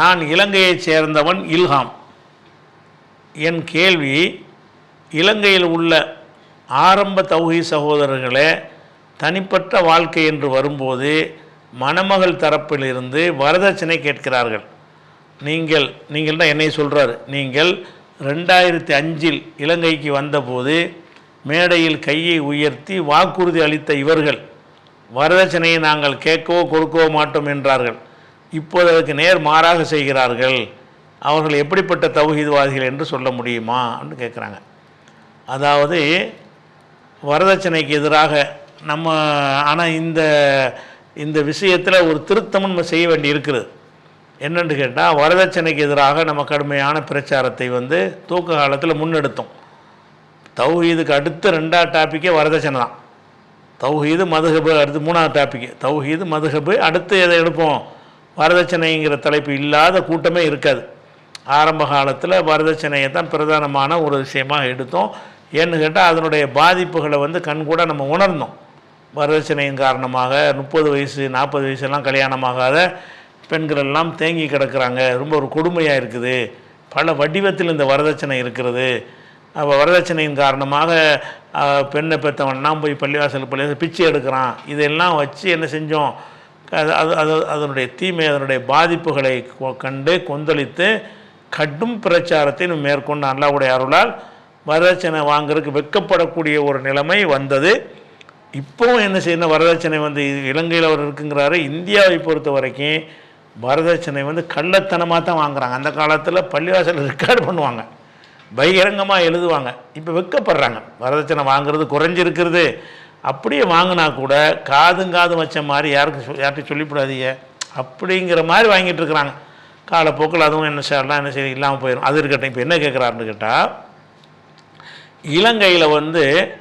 நான் இலங்கையைச் சேர்ந்தவன் இல்ஹாம். என் கேள்வி இலங்கையில் உள்ள ஆரம்ப தௌஹி சகோதரர்களே தனிப்பட்ட வாழ்க்கை என்று வரும்போது மணமகள் தரப்பிலிருந்து வரதட்சணை கேட்கிறார்கள். நீங்கள் நீங்கள் தான் என்னை சொல்கிறார் நீங்கள் ரெண்டாயிரத்தி அஞ்சில் இலங்கைக்கு வந்தபோது மேடையில் கையை உயர்த்தி வாக்குறுதி அளித்த இவர்கள் வரதட்சணையை நாங்கள் கேட்கவோ கொடுக்கவோ மாட்டோம் என்றார்கள். இப்போது அதற்கு நேர் மாறாக செய்கிறார்கள். அவர்கள் எப்படிப்பட்ட தௌஹீத்வாதிகள் என்று சொல்ல முடியுமா? என்று கேட்குறாங்க. அதாவது வரதட்சணைக்கு எதிராக நம்ம ஆனால் இந்த இந்த விஷயத்தில் ஒரு திருத்தம் நம்ம செய்ய வேண்டி இருக்குது. என்னென்னு கேட்டால் வரதட்சணைக்கு எதிராக நம்ம கடுமையான பிரச்சாரத்தை வந்து தூக்க காலத்தில் முன்னெடுத்தோம். தௌஹீதுக்கு அடுத்த ரெண்டாவது டாப்பிக்கே வரதட்சணை தான். தௌஹீது மதுஹபு அடுத்து மூணாவது டாப்பிக்கு. தௌஹீது மதுஹபு அடுத்து எதை எடுப்போம்? வரதட்சணைங்கிற தலைப்பு இல்லாத கூட்டமே இருக்காது. ஆரம்ப காலத்தில் வரதட்சணையை தான் பிரதானமான ஒரு விஷயமாக எடுத்தோம். ஏன்னு கேட்டால் அதனுடைய பாதிப்புகளை வந்து கண்கூட நம்ம உணர்ந்தோம். வரதட்சணையின் காரணமாக முப்பது வயசு நாற்பது வயசுலாம் கல்யாணமாகாத பெண்கள் எல்லாம் தேங்கி கிடக்குறாங்க. ரொம்ப ஒரு கொடுமையாக இருக்குது. பல வடிவத்தில் இந்த வரதட்சணை இருக்கிறது. அப்போ வரதட்சணையின் காரணமாக பெண்ணை பெற்றவன்லாம் போய் பள்ளிவாசல் பள்ளிவாசல் பிச்சை எடுக்கிறான். இதெல்லாம் வச்சு என்ன செஞ்சோம்? அது அது அது அதனுடைய தீமை அதனுடைய பாதிப்புகளை கொ- கண்டு கொந்தளித்து கடும் பிரச்சாரத்தை மேற்கொண்டு அல்லாவுடைய அருளால் வரதட்சணை வாங்குறதுக்கு வெட்கப்படக்கூடிய ஒரு நிலைமை வந்தது. இப்போவும் என்ன செய்யணும்? வரதட்சணை வந்து இலங்கையில் அவர் இருக்குங்கிறாரு. இந்தியாவை பொறுத்த வரைக்கும் வரதட்சணை வந்து கள்ளத்தனமாக தான் வாங்குறாங்க. அந்த காலத்தில் பள்ளிவாசல் ரெக்கார்டு பண்ணுவாங்க. பகிரங்கமாக எழுதுவாங்க. இப்போ வெட்கப்படுறாங்க. வரதட்சணை வாங்குறது குறைஞ்சிருக்கிறது. அப்படியே வாங்கினா கூட காதும் காதும் வச்ச மாதிரி யாருக்கும் சொ- யார்கிட்டையும் சொல்லிவிடாதீங்க. அப்படிங்கிற மாதிரி வாங்கிட்டு இருக்கிறாங்க. காலப்போக்கில் அதுவும் என்ன செய்யலாம் என்ன செய்ய இல்லாமல் போயிடும் அது இருக்கட்டும். இப்போ என்ன கேட்குறாருன்னு கேட்டால் இலங்கையில் வந்து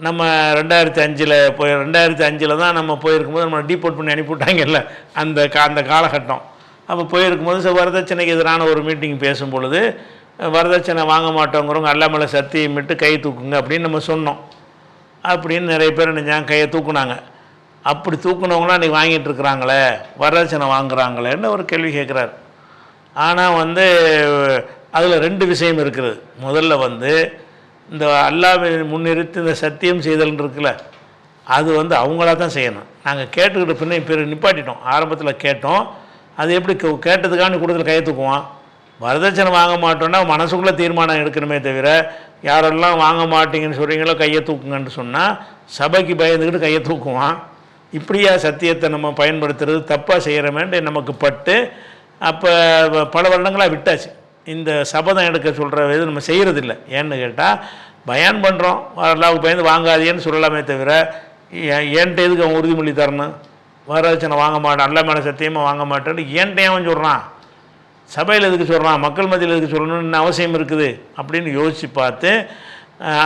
நம்ம ரெண்டாயிரத்தி அஞ்சில் போய் ரெண்டாயிரத்தி அஞ்சில் தான் நம்ம போயிருக்கும்போது நம்ம டீபோர்ட் பண்ணி அனுப்பிவிட்டாங்கல்ல அந்த கா அந்த காலகட்டம். அப்போ போயிருக்கும்போது சார் வரதட்சணைக்கு எதிரான ஒரு மீட்டிங் பேசும் பொழுது வரதட்சணை வாங்க மாட்டோங்கிறவங்க அல்லாமலை சத்தியமிட்டு கை தூக்குங்க அப்படின்னு நம்ம சொன்னோம். அப்படின்னு நிறைய பேர் நினைச்சாங்க கையை தூக்குனாங்க. அப்படி தூக்குனவங்களாம் இன்றைக்கி வாங்கிட்டு இருக்கிறாங்களே வரதட்சணை வாங்குறாங்களேன்னு ஒரு கேள்வி கேட்குறாரு. ஆனால் வந்து அதில் ரெண்டு விஷயம் இருக்குது. முதல்ல வந்து இந்த அல்லாவை முன்னிறுத்தி இந்த சத்தியம் செய்தல்னு இருக்குல்ல அது வந்து அவங்களா தான் செய்யணும். நாங்கள் கேட்டுக்கிட்ட பின்னே பேர் நிப்பாட்டிட்டோம். ஆரம்பத்தில் கேட்டோம். அது எப்படி கே- கேட்டதுக்காண்டி கொடுத்துல கையை தூக்குவான்? வரதட்சணை வாங்க மாட்டோம்னா மனசுக்குள்ளே தீர்மானம் எடுக்கணுமே தவிர யாரெல்லாம் வாங்க மாட்டீங்கன்னு சொல்கிறீங்களோ கையை தூக்குங்கன்னு சொன்னால் சபைக்கு பயந்துக்கிட்டு கையை தூக்குவான். இப்படியா சத்தியத்தை நம்ம பயன்படுத்துறது தப்பாக செய்கிறோமேன்ட்டு நமக்கு பட்டு அப்போ பல வருடங்களாக விட்டாச்சு. இந்த சபதம் எடுக்க சொல்கிற இது நம்ம செய்கிறதில்ல ஏன்னு கேட்டால் பயான் பண்ணுறோம் வரலாவுக்கு பயந்து வாங்காதேன்னு சொல்லலாமே தவிர ஏன் ஏன்ட்ட எதுக்கு அவன் உறுதிமொழி தரணும்? வரதட்சணை வாங்க மாட்டான். அல்ல மேலே சத்தியமாக வாங்க மாட்டேன்னு ஏன்ட்ட அவன் சொல்கிறான் சபையில் எதுக்கு சொல்கிறான் மக்கள் மத்தியில் எதுக்கு சொல்லணும்னு அவசியம் இருக்குது. அப்படின்னு யோசித்து பார்த்து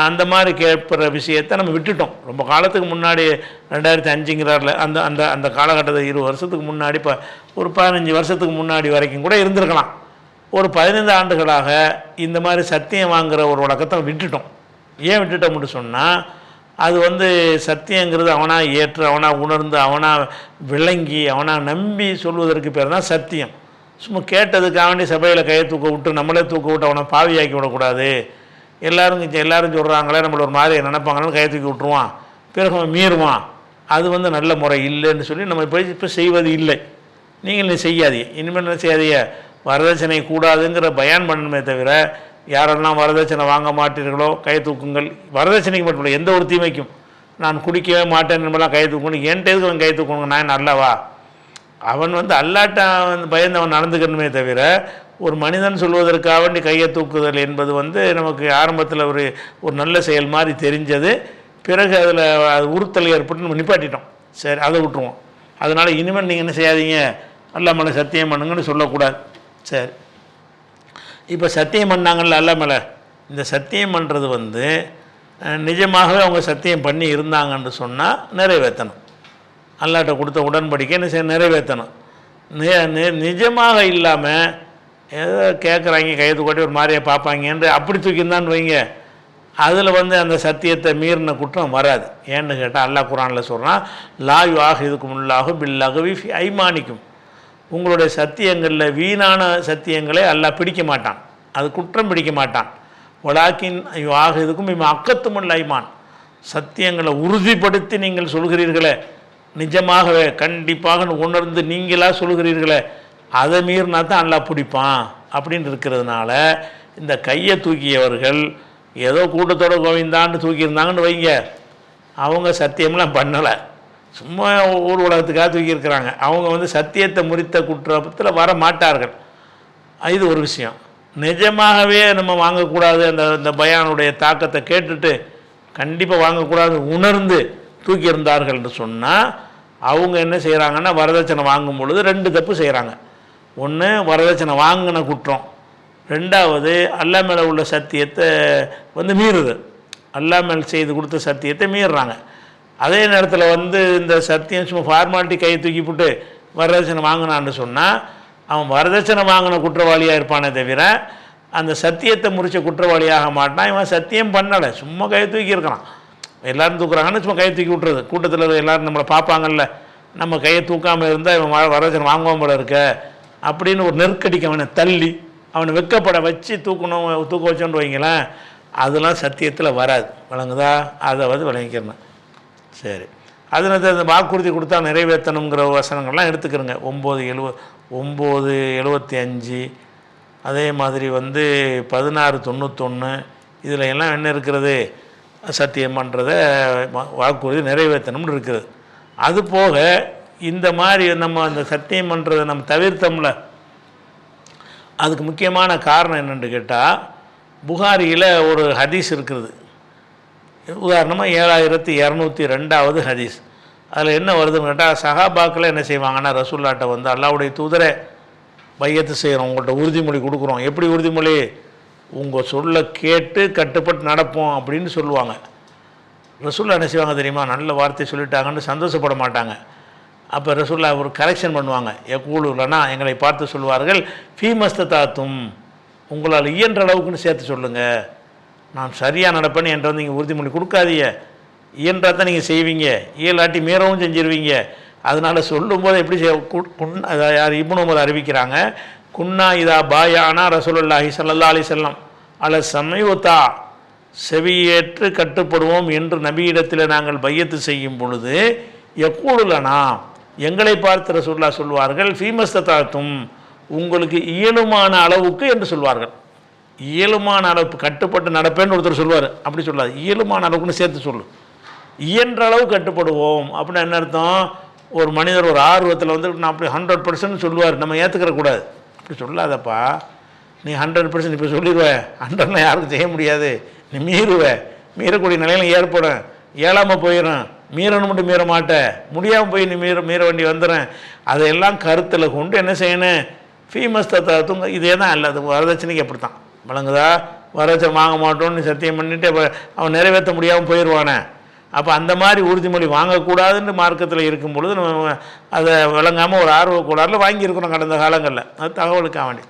அந்த மாதிரி கேட்குற விஷயத்தை நம்ம விட்டுட்டோம். ரொம்ப காலத்துக்கு முன்னாடி ரெண்டாயிரத்தி அஞ்சுங்கிறாரில் அந்த அந்த அந்த காலகட்டத்தில் இருபது வருஷத்துக்கு முன்னாடி இப்போ ஒரு பதினஞ்சு வருஷத்துக்கு முன்னாடி வரைக்கும் கூட இருந்திருக்கலாம். ஒரு பதினைந்து ஆண்டுகளாக இந்த மாதிரி சத்தியம் வாங்குற ஒரு வழக்கத்தை விட்டுட்டோம். ஏன் விட்டுட்டோம்னு சொன்னால் அது வந்து சத்தியங்கிறது அவனாக ஏற்று அவனாக உணர்ந்து அவனாக விளங்கி அவனாக நம்பி சொல்வதற்கு பேர் தான் சத்தியம். சும்மா கேட்டதுக்காக வேண்டி சபையில் கையை தூக்க விட்டு நம்மளே தூக்க விட்டு அவனை பாவியாக்கி விடக்கூடாது. எல்லோரும் எல்லோரும் சொல்கிறாங்களே நம்மள ஒரு மாதிரி நினைப்பாங்கன்னு கையை தூக்கி விட்டுருவான். பிறகு அவன் மீறுவான். அது வந்து நல்ல முறை இல்லைன்னு சொல்லி நம்ம இப்போ இப்போ செய்வது இல்லை. நீங்கள் நீ செய்யாதீங்க. இனிமேல் என்ன செய்யாதீங்க? வரதட்சணை கூடாதுங்கிற பயான் பண்ணணுமே தவிர யாரெல்லாம் வரதட்சணை வாங்க மாட்டீர்களோ கை தூக்குங்கள். வரதட்சணைக்கு மட்டும் இல்லை எந்த ஒரு தீமைக்கும் நான் குடிக்கவே மாட்டேன் என்பதெல்லாம் கை தூக்கணும் என்கிட்ட எதுக்கு கை தூக்கணுங்க நான் நல்லவா அவன் வந்து அல்லாட்ட வந்து பயந்து அவன் நடந்துக்கணுமே தவிர ஒரு மனிதன் சொல்வதற்காக வேண்டி கையை தூக்குதல் என்பது வந்து நமக்கு ஆரம்பத்தில் ஒரு ஒரு நல்ல செயல் மாதிரி தெரிஞ்சது. பிறகு அதில் அது உறுத்தல் ஏற்பட்டு நம்ம நிப்பாட்டிட்டோம். சரி அதை விட்டுருவோம். அதனால் இனிமேல் நீங்கள் என்ன செய்யாதீங்க? அல்லா மேலே சத்தியம் பண்ணுங்கன்னு சொல்லக்கூடாது. சரி. இப்போ சத்தியம் பண்ணாங்கல்ல அல்ல மேலே? இந்த சத்தியம் பண்ணுறது வந்து நிஜமாகவே அவங்க சத்தியம் பண்ணி இருந்தாங்கன்னு சொன்னால் நிறைவேற்றணும். அல்லாட்ட கொடுத்த உடன்படிக்கை என்ன செய்ய நிறைவேற்றணும். நிஜமாக இல்லாமல் ஏதோ கேட்குறாங்க கையத்து கொட்டி ஒரு மாதிரியை பார்ப்பாங்கன்னு அப்படி தூக்கியிருந்தான்னு வைங்க. அதில் வந்து அந்த சத்தியத்தை மீறின குற்றம் வராது. ஏன்னு கேட்டால் அல்லாஹ் குரானில் சொல்கிறான் லா ஆக இதுக்கு முள்ளாகும் பில்லகுவி ஐமானிக்கும். உங்களுடைய சத்தியங்களில் வீணான சத்தியங்களை அல்லாஹ் பிடிக்க மாட்டான். அது குற்றம் பிடிக்க மாட்டான். வலாக்கின் ஆக இதுக்கும் இவன் அக்கத்துமுள்ள ஐமான். சத்தியங்களை உறுதிப்படுத்தி நீங்கள் சொல்கிறீர்களே நிஜமாகவே கண்டிப்பாக உணர்ந்து நீங்களாக சொல்கிறீர்களே அதை மீறினா தான் நல்லா பிடிப்பான் அப்படின்னு இருக்கிறதுனால இந்த கையை தூக்கியவர்கள் ஏதோ கூட்டத்தோட கோவிந்தான்னு தூக்கியிருந்தாங்கன்னு வைங்க. அவங்க சத்தியம்லாம் பண்ணலை. சும்மா ஊர் உலகத்துக்காக தூக்கியிருக்கிறாங்க. அவங்க வந்து சத்தியத்தை முறித்த குற்றத்தில் வர மாட்டார்கள். இது ஒரு விஷயம். நிஜமாகவே நம்ம வாங்கக்கூடாது அந்த இந்த பயானுடைய தாக்கத்தை கேட்டுட்டு கண்டிப்பாக வாங்கக்கூடாது உணர்ந்து தூக்கியிருந்தார்கள் என்று சொன்னால் அவங்க என்ன செய்கிறாங்கன்னா வரதட்சணை வாங்கும் பொழுது ரெண்டு தப்பு செய்கிறாங்க ஒன்று வரதட்சணை வாங்கின குற்றம். ரெண்டாவது அல்லா மேலே உள்ள சத்தியத்தை வந்து மீறுது. அல்லா மேல் செய்து கொடுத்த சத்தியத்தை மீறுறாங்க. அதே நேரத்தில் வந்து இந்த சத்தியம் சும்மா ஃபார்மாலிட்டி கையை தூக்கி போட்டு வரதட்சணை வாங்கினான்னு சொன்னால் அவன் வரதட்சணை வாங்கின குற்றவாளியாக இருப்பானே தவிர அந்த சத்தியத்தை முறித்த குற்றவாளியாக மாட்டான் இவன் சத்தியம் பண்ணலை. சும்மா கையை தூக்கி இருக்கிறான். எல்லாரும் தூக்குறாங்கன்னு சும்மா கையை தூக்கி விட்டுறது. கூட்டத்தில் எல்லோரும் நம்மளை பார்ப்பாங்கல்ல. நம்ம கையை தூக்காமல் இருந்தால் இவன் வ- வரதட்சணை வாங்குவோம் போல இருக்க. அப்படின்னு ஒரு நெருக்கடிக்கு அவனை தள்ளி அவனை வெக்கப்பட வச்சு தூக்கணும் தூக்க வச்சோன்னு வைங்களேன் அதெல்லாம் சத்தியத்தில் வராது. வழங்குதா? அதை வந்து விளங்கிக்கிறேன் சரி. அதில் அந்த வாக்குறுதி கொடுத்தா நிறைவேற்றணுங்கிற வசனங்கள்லாம் எடுத்துக்கிறோங்க. ஒம்பது எழுவ ஒம்பது எழுபத்தி அஞ்சு அதே மாதிரி வந்து பதினாறு தொண்ணூத்தொன்று இதில் எல்லாம் என்ன இருக்கிறது? சத்தியம் பண்ணுறத வாக்குறுதி நிறைவேற்றணும்னு இருக்குது. அது போக இந்த மாதிரி நம்ம அந்த சத்தியம் பண்ணுறதை நம்ம தவிர்த்தோம்ல அதுக்கு முக்கியமான காரணம் என்னென்னு கேட்டால் புகாரியில் ஒரு ஹதீஸ் இருக்குது. உதாரணமாக ஏழாயிரத்தி இரநூத்தி ரெண்டாவது ஹதீஸ். அதில் என்ன வருதுன்னு கேட்டால் சஹாபாக்கில் என்ன செய்வாங்கன்னா ரசூல்லாட்டை வந்து அல்லாவுடைய தூதரை பையத்து செய்கிறோம் உங்கள்கிட்ட உறுதிமொழி கொடுக்குறோம். எப்படி உறுதிமொழி? உங்கள் சொல்ல கேட்டு கட்டுப்பட்டு நடப்போம் அப்படின்னு சொல்லுவாங்க. ரசூல்லா என்ன செய்வாங்க தெரியுமா? நல்ல வார்த்தை சொல்லிட்டாங்கன்னு சந்தோஷப்பட மாட்டாங்க. அப்போ ரசூல்லா ஒரு கரெக்ஷன் பண்ணுவாங்க. எக்கூலுலனா எங்களை பார்த்து சொல்வார்கள் ஃபீமஸ்த தாத்தும் உங்களால் இயன்ற அளவுக்குன்னு சேர்த்து சொல்லுங்கள் நான் சரியாக நடப்பேன்னு என்ற வந்து நீங்கள் உறுதிமொழி கொடுக்காதீங்க. இயன்றா தான் நீங்கள் செய்வீங்க. இயலாட்டி மீறவும் செஞ்சிருவீங்க. அதனால் சொல்லும்போது எப்படி செய்ய அதை யார் இப்னு அறிவிக்கிறாங்க குன்னா இதா பாயானா ரசூலுல்லாஹி சல்லா அலி செல்லம் அல சமயத்தா செவியேற்று கட்டுப்படுவோம் என்று நபியிடத்தில் நாங்கள் பையத்து செய்யும் பொழுது எக்கூடுலனா எங்களை பார்த்து ரசூல்லா சொல்வார்கள் ஃபீமஸ்தாத்தும் உங்களுக்கு இயலுமான அளவுக்கு என்று சொல்வார்கள். இயலுமான அளவுக்கு கட்டுப்பட்டு நடப்பேன்னு ஒருத்தர் சொல்லுவார் அப்படி சொல்லாது. இயலுமான அளவுக்குன்னு சேர்த்து சொல்லு. இயன்ற அளவு கட்டுப்படுவோம். அப்படின்னு என்ன அர்த்தம்? ஒரு மனிதர் ஒரு ஆர்வத்தில் வந்து நான் அப்படி ஹண்ட்ரட் பர்சன்ட் சொல்லுவார். நம்ம ஏற்றுக்கிற கூடாது இப்படி சொல்லாதப்பா. நீ ஹண்ட்ரட் பர்சன்ட் இப்போ சொல்லிடுவ ஹண்ட்ரட்லாம் யாருக்கும் செய்ய முடியாது. நீ மீறுவ. மீறக்கூடிய நிலையில ஏற்படும். ஏழாமல் போயிடும் மீறணும் மட்டும் மீற மாட்ட. முடியாமல் போய் நீ மீற மீற வேண்டி வந்துடும் அதையெல்லாம் கருத்தில் கொண்டு என்ன செய்யணும்? ஃபீமஸ் தத்துவங்க இதே தான் இல்லை அது வரதட்சணைக்கு அப்படி தான் வழங்குதா வரதட்சணை வாங்க மாட்டோம்னு சத்தியம் பண்ணிவிட்டு அவன் நிறைவேற்ற முடியாமல் போயிடுவானே அப்போ அந்த மாதிரி உறுதிமொழி வாங்கக்கூடாதுன்னு மார்க்கத்தில் இருக்கும் பொழுது நம்ம அதை விளங்காமல் ஒரு ஆர்வ கூடாரில் வாங்கியிருக்கிறோம் கடந்த காலங்களில். அது தகவலுக்காக வேண்டி.